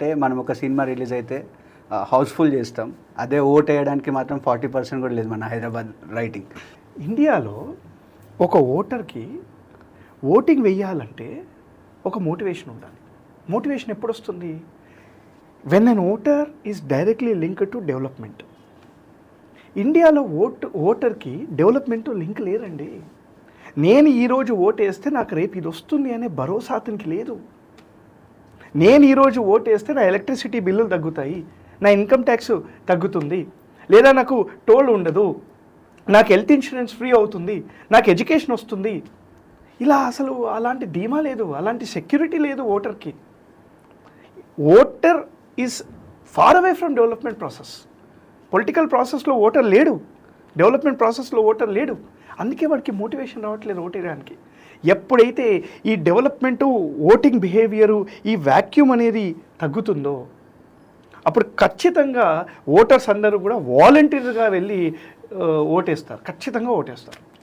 అంటే మనం ఒక సినిమా రిలీజ్ అయితే హౌస్ఫుల్ చేస్తాం. అదే ఓట్ వేయడానికి మాత్రం ఫార్టీ పర్సెంట్ కూడా లేదు మన హైదరాబాద్ రైటింగ్. ఇండియాలో ఒక ఓటర్కి ఓటింగ్ వెయ్యాలంటే ఒక మోటివేషన్ ఉండాలి. మోటివేషన్ ఎప్పుడు వస్తుంది when an voter is directly link to development ఇండియాలో ఓట్ ఓటర్కి డెవలప్మెంట్ లింక్ లేదండి. నేను ఈరోజు ఓటు వేస్తే నాకు రేపు ఇది వస్తుంది అనే భరోసా అతనికి లేదు. నేను ఈరోజు ఓటేస్తే వేస్తే నా ఎలక్ట్రిసిటీ బిల్లులు తగ్గుతాయి నా ఇన్కమ్ ట్యాక్స్ తగ్గుతుంది లేదా నాకు టోల్ ఉండదు నాకు హెల్త్ ఇన్సూరెన్స్ ఫ్రీ అవుతుంది నాకు ఎడ్యుకేషన్ వస్తుంది. ఇలా అసలు అలాంటి ధీమా లేదు అలాంటి సెక్యూరిటీ లేదు ఓటర్కి. Voter is far away from development process. Political ప్రాసెస్లో ఓటర్ లేడు. డెవలప్మెంట్ ప్రాసెస్లో ఓటర్ లేడు. అందుకే వాడికి మోటివేషన్ రావట్లేదు ఓటేయడానికి. ఎప్పుడైతే ఈ డెవలప్మెంటు ఓటింగ్ బిహేవియరు ఈ వ్యాక్యూమ్ అనేది తగ్గుతుందో అప్పుడు ఖచ్చితంగా ఓటర్స్ అందరూ కూడా వాలంటీర్గా వెళ్ళి ఓటేస్తారు. ఖచ్చితంగా ఓటేస్తారు.